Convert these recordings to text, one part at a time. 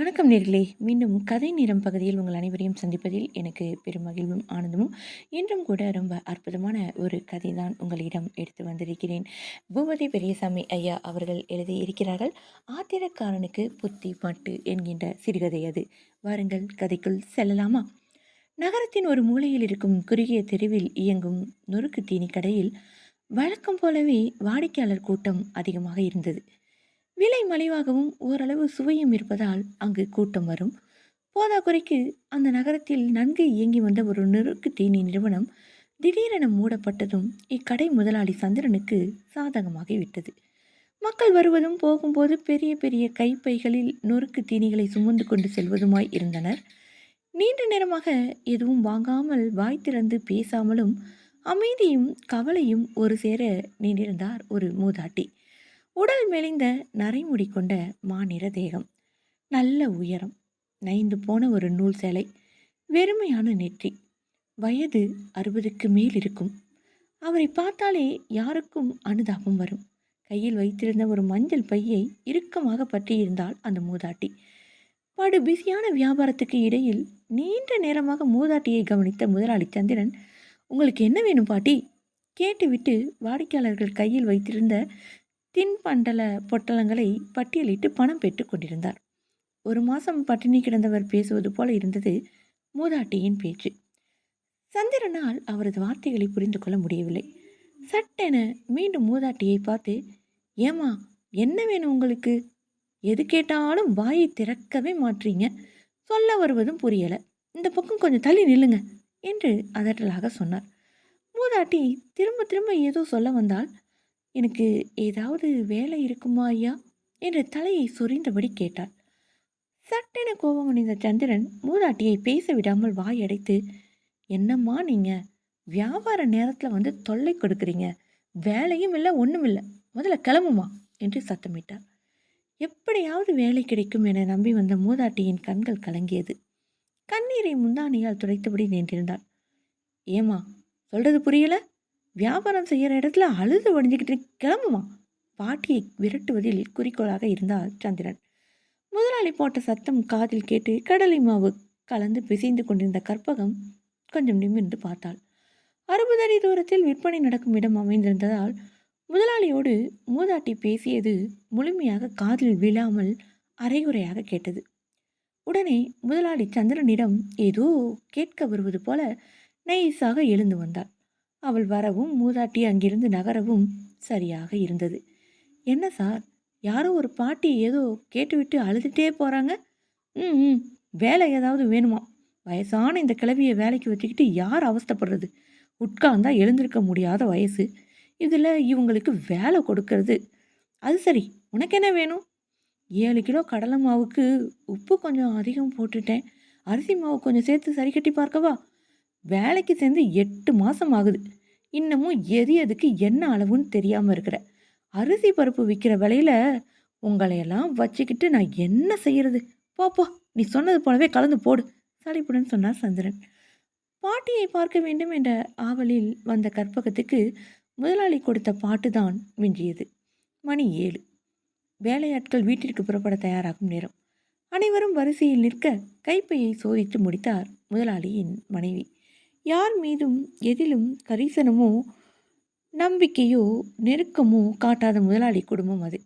வணக்கம் நேர்களே. மீண்டும் கதை நேரம் பகுதியில் உங்கள் அனைவரையும் சந்திப்பதில் எனக்கு பெரும் மகிழ்வும் ஆனந்தமும். இன்றும் கூட ரொம்ப அற்புதமான ஒரு கதை தான் உங்களிடம் எடுத்து வந்திருக்கிறேன். பூபதி பெரியசாமி ஐயா அவர்கள் எழுதியிருக்கிறார்கள் ஆத்திரக்காரனுக்கு புத்தி பாட்டு என்கின்ற சிறுகதை அது. வாருங்கள் கதைக்குள் செல்லலாமா? நகரத்தின் ஒரு மூலையில் இருக்கும் குறுகிய தெருவில் இயங்கும் நொறுக்கு தீனி கடையில் வழக்கம் போலவே வாடிக்கையாளர் கூட்டம் அதிகமாக இருந்தது. விலை மலிவாகவும் ஓரளவு சுவையும் இருப்பதால் அங்கு கூட்டம் வரும். போதாக்குறைக்கு அந்த நகரத்தில் நன்கு இயங்கி வந்த ஒரு நெருக்கு தீனி நிறுவனம் திடீரென மூடப்பட்டதும் இக்கடை முதலாளி சந்திரனுக்கு சாதகமாகிவிட்டது. மக்கள் வருவதும் போகும்போது பெரிய பெரிய கைப்பைகளில் நொறுக்கு தீனிகளை சுமந்து கொண்டு செல்வதுமாய் இருந்தனர். நீண்ட நேரமாக எதுவும் வாங்காமல் வாய் திறந்து பேசாமலும் அமைதியும் கவலையும் ஒரு சேர நின்றிருந்தார் ஒரு மூதாட்டி. உடல் மெலிந்த நரைமுடி கொண்ட மாநிற தேகம். நல்ல உயரம் நைந்து போன ஒரு நூல் சேலை வெறுமையான நெற்றி. வயது அறுபதுக்கு மேல் இருக்கும். அவரை பார்த்தாலே யாருக்கும் அனுதாபம் வரும். கையில் வைத்திருந்த ஒரு மஞ்சள் பையை இறுக்கமாக பற்றியிருந்தாள் அந்த மூதாட்டி. படு பிஸியான வியாபாரத்துக்கு இடையில் நீண்ட நேரமாக மூதாட்டியை கவனித்த முதலாளி சந்திரன் உங்களுக்கு என்ன வேணும் பாட்டி? கேட்டுவிட்டு வாடிக்கையாளர்கள் கையில் வைத்திருந்த தின்பண்டல பொட்டலங்களை பட்டியலிட்டு பணம் பெற்று கொண்டிருந்தார். ஒரு மாதம் பட்டினி கிடந்தவர் பேசுவது போல இருந்தது மூதாட்டியின் பேச்சு. சந்திரனால் அவரது வார்த்தைகளை புரிந்து கொள்ள முடியவில்லை. சட்டென மீண்டும் மூதாட்டியை பார்த்து ஏமா என்ன வேணும் உங்களுக்கு? எது கேட்டாலும் வாயை திறக்கவே மாற்றீங்க சொல்ல வருவதும் புரியலை. இந்த பக்கம் கொஞ்சம் தள்ளி நில்லுங்க என்று அதட்டலாக சொன்னார். மூதாட்டி திரும்ப திரும்ப ஏதோ சொல்ல வந்தால் எனக்கு ஏதாவது வேலை இருக்குமா ஐயா? என்று தலையை சொரிந்தபடி கேட்டாள். சட்டென கோபம் அணிந்த சந்திரன் மூதாட்டியை பேச விடாமல் வாயடைத்து என்னம்மா நீங்கள் வியாபார நேரத்தில் வந்து தொல்லை கொடுக்குறீங்க. வேலையும் இல்லை ஒன்றும் இல்லை. முதல்ல கிளம்புமா? என்று சத்தமிட்டார் எப்படியாவது வேலை கிடைக்கும் என நம்பி வந்த மூதாட்டியின் கண்கள் கலங்கியது. கண்ணீரை முந்தானையால் துடைத்தபடி நின்றிருந்தாள். ஏமா சொல்றது புரியல? வியாபாரம் செய்கிற இடத்துல அழுது வடிஞ்சுக்கிட்டு கிளம்புமா? பாட்டியை விரட்டுவதில் குறிக்கோளாக இருந்தார் சந்திரன். முதலாளி போட்ட சத்தம் காதில் கேட்டு கடலை மாவு கலந்து பிசைந்து கொண்டிருந்த கற்பகம் கொஞ்சம் நிமிர்ந்து பார்த்தாள். அறுபது அடி தூரத்தில் விற்பனை நடக்கும் இடம் அமைந்திருந்ததால் முதலாளியோடு மூதாட்டி பேசியது முழுமையாக காதில் விழாமல் அரைகுறையாக கேட்டது. உடனே முதலாளி சந்திரனிடம் ஏதோ கேட்க வருவது போல நைஸாக எழுந்து வந்தாள். அவள் வரவும் மூதாட்டி அங்கிருந்து நகரவும் சரியாக இருந்தது. என்ன சார்? யாரோ ஒரு பாட்டி ஏதோ கேட்டுவிட்டு அழுதுகிட்டே போகிறாங்க ம் ம். வேலை ஏதாவது வேணுமா? வயசான இந்த கிளவியை வேலைக்கு வச்சுக்கிட்டு யார் அவஸ்தப்படுறது? உட்கார்ந்தா எழுந்திருக்க முடியாத வயசு. இதில் இவங்களுக்கு வேலை கொடுக்கறது. அது சரி உனக்கு என்ன வேணும்? ஏழு கிலோ கடலை மாவுக்கு உப்பு கொஞ்சம் அதிகம் போட்டுட்டேன். அரிசி மாவு கொஞ்சம் சேர்த்து சரி கட்டி பார்க்கவா? வேலைக்கு சேர்ந்து எட்டு மாதம் ஆகுது. இன்னமும் எது எதுக்கு என்ன அளவுன்னு தெரியாமல் இருக்கிற. அரிசி பருப்பு விற்கிற விலையில உங்களையெல்லாம் வச்சுக்கிட்டு நான் என்ன செய்யறது? பாப்பா நீ சொன்னது போலவே கலந்து போடு சளிப்புடன் சொன்னார் சந்திரன். பாட்டியை பார்க்க வேண்டும் என்ற ஆவலில் வந்த கற்பகத்துக்கு முதலாளி கொடுத்த பாட்டு தான் மிஞ்சியது. மணி ஏழு. வேலையாட்கள் வீட்டிற்கு புறப்பட தயாராகும் நேரம். அனைவரும் வரிசையில் நிற்க கைப்பையை சோதித்து முடித்தார் முதலாளியின் மனைவி. யார் மீதும் எதிலும் கரிசனமோ நம்பிக்கையோ நெருக்கமோ காட்டாத முதலாளி குடும்பம் அது.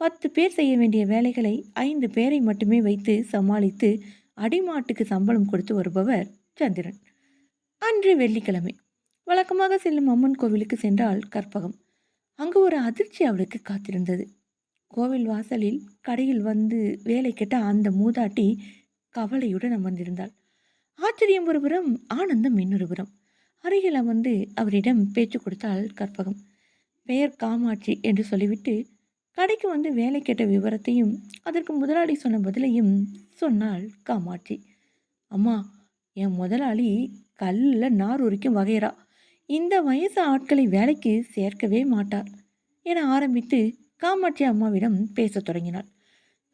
பத்து பேர் செய்ய வேண்டிய வேலைகளை ஐந்து பேரை மட்டுமே வைத்து சமாளித்து அடிமாட்டுக்கு சம்பளம் கொடுத்து வருபவர் சந்திரன். அன்று வெள்ளிக்கிழமை. வழக்கமாக செல்லும் அம்மன் கோவிலுக்கு சென்றால் கற்பகம். அங்கு ஒரு அதிர்ச்சி அவளுக்கு காத்திருந்தது. கோவில் வாசலில் கடையில் வந்து வேலை கேட்ட அந்த மூதாட்டி கவலையுடன் அமர்ந்திருந்தாள். ஆச்சரியம் ஒருபுறம் ஆனந்தம் இன்னொருபுறம். அருகில் அமர்ந்து அவரிடம் பேச்சு கொடுத்தாள் கற்பகம். பெயர் காமாட்சி என்று சொல்லிவிட்டு கடைக்கு வந்து வேலை கேட்ட விவரத்தையும் அதற்கு முதலாளி சொன்ன பதிலையும் சொன்னாள் காமாட்சி. அம்மா என் முதலாளி கல்லில் நார் உரிக்கும் வகைரா இந்த வயசு ஆட்களை வேலைக்கு சேர்க்கவே மாட்டார் என ஆரம்பித்து காமாட்சி அம்மாவிடம் பேசத் தொடங்கினாள்.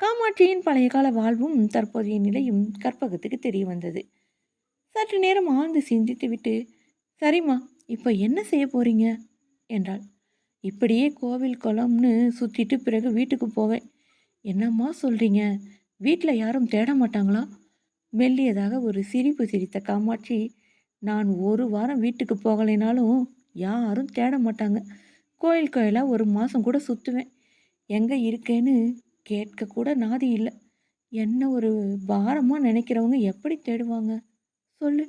காமாட்சியின் பழைய கால வாழ்வும் தற்போதைய நிலையும் கற்பகத்துக்கு தெரிய வந்தது. சற்று நேரம் ஆழ்ந்து சிந்தித்து விட்டு சரிம்மா இப்போ என்ன செய்ய போறீங்க? என்றாள். இப்படியே கோவில் குளம்னு சுற்றிட்டு பிறகு வீட்டுக்கு போவேன். என்னம்மா சொல்கிறீங்க வீட்டில் யாரும் தேட மாட்டாங்களா? மெல்லியதாக ஒரு சிரிப்பு சிரித்த காமாட்சி நான் ஒரு வாரம் வீட்டுக்கு போகலைனாலும் யாரும் தேட மாட்டாங்க. கோயில் கோயிலாக ஒரு மாதம் கூட சுற்றுவேன் எங்கே இருக்கேன்னு கேட்க கூட நாதி இல்லை. என்ன ஒரு பாரமாக நினைக்கிறவங்க எப்படி தேடுவாங்க? சொல்லு.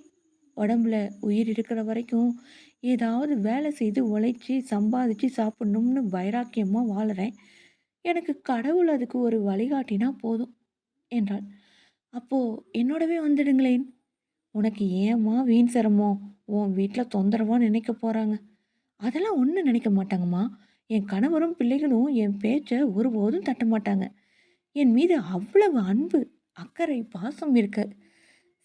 உடம்புல உயிர் இருக்கிற வரைக்கும் ஏதாவது வேலை செய்து உழைச்சி சம்பாதிச்சு சாப்பிட்ணும்னு வைராக்கியமாக வாழுறேன். எனக்கு கடவுள் அதுக்கு ஒரு வழிகாட்டினா போதும் என்றாள். அப்போ என்னோடவே வந்துடுங்களேன். உனக்கு ஏம்மா வீண் சிரமம்? உன் வீட்டில் தொந்தரவா நினைக்க போகிறாங்க அதெல்லாம் ஒன்றும் நினைக்க மாட்டாங்கம்மா. என் கணவரும் பிள்ளைகளும் என் பேச்சை ஒருபோதும் தட்ட மாட்டாங்க. என் மீது அவ்வளவு அன்பு அக்கறை பாசம் இருக்கு.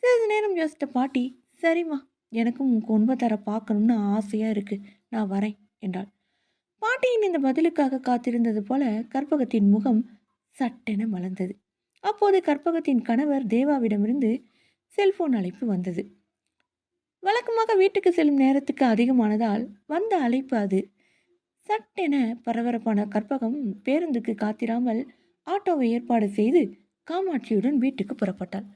சிறிது நேரம் யோசித்த பாட்டி சரிம்மா எனக்கும் உன் குடும்பத்தர பார்க்கணும்னு ஆசையாக இருக்குது நான் வரேன் என்றாள். பாட்டியின் இந்த பதிலுக்காக காத்திருந்தது போல கற்பகத்தின் முகம் சட்டென மலர்ந்தது. அப்போது கற்பகத்தின் கணவர் தேவாவிடமிருந்து செல்போன் அழைப்பு வந்தது. வழக்கமாக வீட்டுக்கு செல்லும் நேரத்துக்கு அதிகமானதால் வந்த அழைப்பு அது. சட்டென பரபரப்பான கற்பகம் பேருந்துக்கு காத்திராமல் ஆட்டோவை ஏற்பாடு செய்து காமாட்சியுடன் வீட்டுக்கு புறப்பட்டாள்.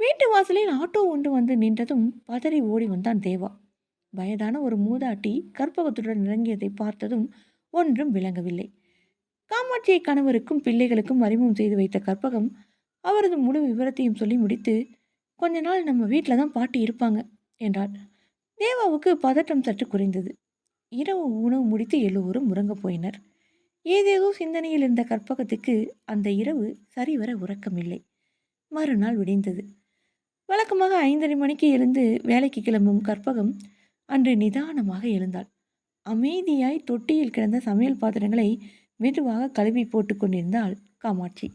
வீட்டு வாசலில் ஆட்டோ ஒன்று வந்து நின்றதும் பதறி ஓடி வந்தான் தேவா. வயதான ஒரு மூதாட்டி கற்பகத்துடன் இறங்கியதை பார்த்ததும் ஒன்றும் விளங்கவில்லை. காமாட்சியை கணவருக்கும் பிள்ளைகளுக்கும் அறிமுகம் செய்து வைத்த கற்பகம் அவரது முழு விவரத்தையும் சொல்லி முடித்து கொஞ்ச நாள் நம்ம வீட்டில் தான் பாட்டி இருப்பாங்க என்றாள். தேவாவுக்கு பதட்டம் சற்று குறைந்தது. இரவு உணவு முடித்து எல்லோரும் உறங்கப் போயினர். ஏதேதோ சிந்தனையில் இருந்த கற்பகத்துக்கு அந்த இரவு சரிவர உறக்கமில்லை. மறுநாள் விடிந்தது. வழக்கமாக ஐந்தரை மணிக்கு எழுந்து வேலைக்கு கிளம்பும் கற்பகம் அன்று நிதானமாக எழுந்தாள். அமைதியாய் தொட்டியில் கிடந்த சமையல் பாத்திரங்களை மெதுவாக கழுவி போட்டு கொண்டிருந்தாள் காமாட்சி.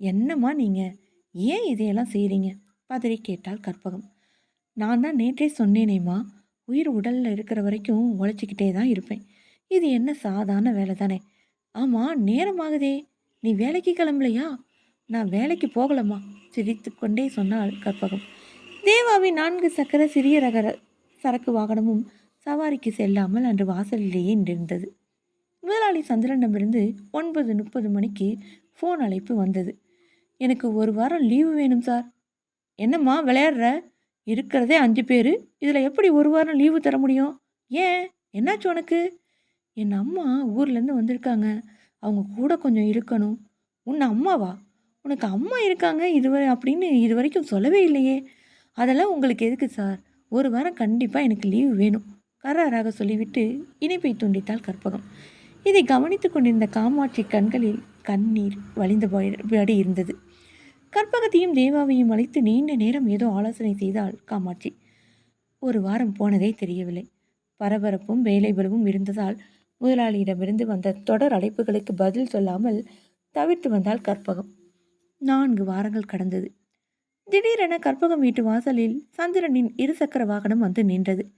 என்னம்மா நீங்கள் ஏன் இதையெல்லாம் செய்கிறீங்க பதறி கேட்டாள் கற்பகம். நான் தான் நேற்றே சொன்னேனேம்மா உயிர் உடலில் இருக்கிற வரைக்கும் உழைச்சிக்கிட்டே தான் இருப்பேன். இது என்ன சாதாரண வேலை தானே ஆமாம் நேரமாகுதே நீ வேலைக்கு கிளம்பலையா? நான் வேலைக்கு போகலம்மா சிரித்து கொண்டே சொன்னாள் கற்பகம். தேவாவின் நான்கு சக்கர சிறிய ரக சரக்கு வாகனமும் சவாரிக்கு செல்லாமல் அன்று வாசலிலேயே நின்றிருந்தது. முதலாளி சந்திரனிடமிருந்து ஒன்பது முப்பது மணிக்கு ஃபோன் அழைப்பு வந்தது. எனக்கு ஒரு வாரம் லீவு வேணும் சார் என்னம்மா விளையாடுற? இருக்கிறதே அஞ்சு பேர். இதில் எப்படி ஒரு வாரம் லீவு தர முடியும்? ஏன்? என்னாச்சு உனக்கு? என் அம்மா ஊர்லேருந்து வந்திருக்காங்க. அவங்க கூட கொஞ்சம் இருக்கணும். உன் அம்மாவா? உனக்கு அம்மா இருக்காங்க இதுவரை அப்படின்னு இது வரைக்கும் சொல்லவே இல்லையே. அதெல்லாம் உங்களுக்கு எதுக்கு சார்? ஒரு வாரம் கண்டிப்பாக எனக்கு லீவு வேணும். கராராக சொல்லிவிட்டு இணைப்பை துண்டித்தாள் கற்பகம். இதை கவனித்து கொண்டிருந்த காமாட்சி கண்களில் கண்ணீர் வழிந்தபடி இருந்தது. கற்பகத்தையும் தேவாவையும் அழைத்து நீண்ட நேரம் ஏதோ ஆலோசனை செய்தாள் காமாட்சி. ஒரு வாரம் போனதே தெரியவில்லை. பரபரப்பும் வேலைபலவும் இருந்ததால் முதலாளியிடமிருந்து வந்த தொடர் அழைப்புகளுக்கு பதில் சொல்லாமல் தவிர்த்து வந்தாள் கற்பகம். நான்கு வாரங்கள் கடந்தது. திடீரென கற்பகம் வீட்டு வாசலில் சந்திரனின் இருசக்கர வாகனம் வந்து நின்றது.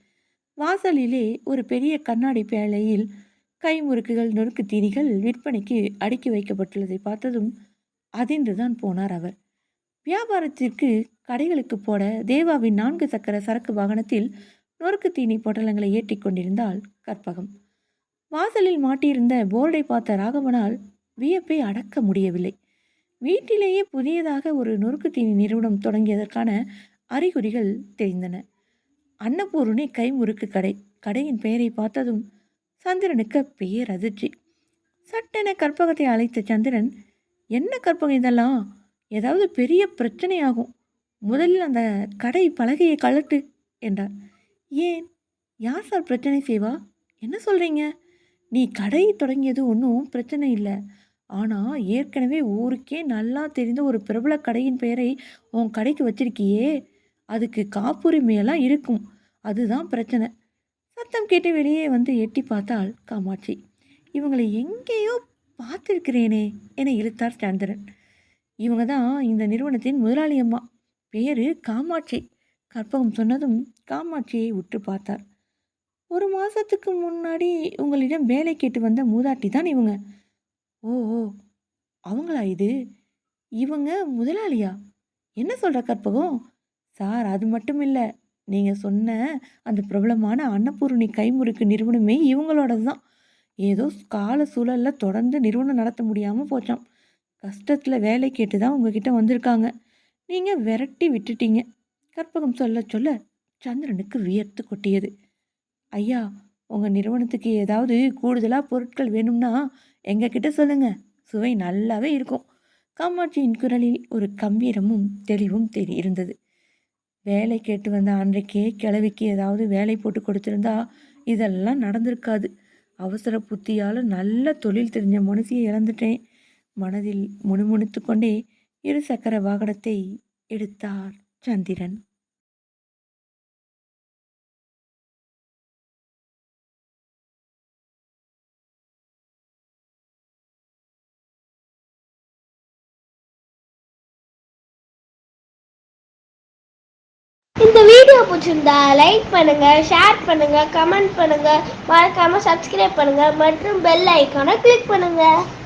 வாசலிலே ஒரு பெரிய கண்ணாடி பேழையில் கைமுறுக்குகள் நொறுக்கு தீனிகள் விற்பனைக்கு அடுக்கி வைக்கப்பட்டுள்ளதை பார்த்ததும் அதிர்ந்துதான் போனார் அவர். வியாபாரத்திற்கு கடைகளுக்கு போட தேவாவின் நான்கு சக்கர சரக்கு வாகனத்தில் நொறுக்கு தீனி பொட்டலங்களை ஏற்றி கொண்டிருந்தால் கற்பகம். வாசலில் மாட்டியிருந்த போர்டை பார்த்த ராகவனால் வியப்பை அடக்க முடியவில்லை. வீட்டிலேயே புதியதாக ஒரு நொறுக்கு தீனி நிறுவனம் தொடங்கியதற்கான அறிகுறிகள் தெரிந்தன. அன்னபூர்ணி கைமுறுக்கு கடை. கடையின் பெயரை பார்த்ததும் சந்திரனுக்கு பெயர் அதிர்ச்சி. சட்டென கற்பகத்தை அழைத்த சந்திரன் என்ன கற்பகம் இதெல்லாம்? ஏதாவது பெரிய பிரச்சனையாகும். முதலில் அந்த கடை பலகையை கலட்டு என்றார். ஏன்? யார் சார் பிரச்சனை செய்வா? என்ன சொல்கிறீங்க நீ கடை தொடங்கியது ஒன்றும் பிரச்சனை இல்லை. ஆனால் ஏற்கனவே ஊருக்கே நல்லா தெரிந்த ஒரு பிரபல கடையின் பெயரை உன் கடைக்கு வச்சிருக்கியே. அதுக்கு காப்புரிமையெல்லாம் இருக்கும். அதுதான் பிரச்சனை. சத்தம் கேட்டு வெளியே வந்து எட்டி பார்த்தாள் காமாட்சி. இவங்களை எங்கேயோ பார்த்துருக்கிறேனே என இழுத்தார் சந்திரன். இவங்க தான் இந்த நிறுவனத்தின் முதலாளி அம்மா. பேரு காமாட்சி. கற்பகம் சொன்னதும் காமாட்சியை உற்று பார்த்தார். ஒரு மாதத்துக்கு முன்னாடி உங்களிடம் வேலை கேட்டு வந்த மூதாட்டி தான் இவங்க. ஓ ஓ. அவங்களா இது? இவங்க முதலாளியா? என்ன சொல்கிற கற்பகம்? சார் அது மட்டும் இல்லை நீங்கள் சொன்ன அந்த பிரபலமான அன்னபூரணி கைமுறுக்கு நிறுவனமே இவங்களோடது தான் ஏதோ கால சூழலில் தொடர்ந்து நிறுவனம் நடத்த முடியாமல் போச்சான் கஷ்டத்தில் வேலை கேட்டு தான் உங்ககிட்ட வந்திருக்காங்க. நீங்கள் விரட்டி விட்டுட்டீங்க. கற்பகம் சொல்ல சொல்ல சந்திரனுக்கு வியர்த்து கொட்டியது. ஐயா உங்கள் நிறுவனத்துக்கு ஏதாவது கூடுதலாக பொருட்கள் வேணும்னா எங்ககிட்ட சொல்லுங்கள் சுவை நல்லாவே இருக்கும். காமாட்சியின் குரலில் ஒரு கம்பீரமும் தெளிவும் தெரி இருந்தது. வேலை கேட்டு வந்த அன்றைக்கே கிழவிக்கு ஏதாவது வேலை போட்டு கொடுத்துருந்தா இதெல்லாம் நடந்திருக்காது. அவசர புத்தியால் நல்ல தொழில் தெரிஞ்ச மனுஷியை இழந்துட்டேன். மனதில் முணுமுணுத்து கொண்டே இரு சக்கர வாகனத்தை எடுத்தார் சந்திரன். இந்த வீடியோ பிடிச்சிருந்தா லைக் பண்ணுங்க ஷேர் பண்ணுங்க கமெண்ட் பண்ணுங்க. மறக்காம சப்ஸ்கிரைப் பண்ணுங்க. மற்றும் பெல் ஐக்கானை கிளிக் பண்ணுங்க.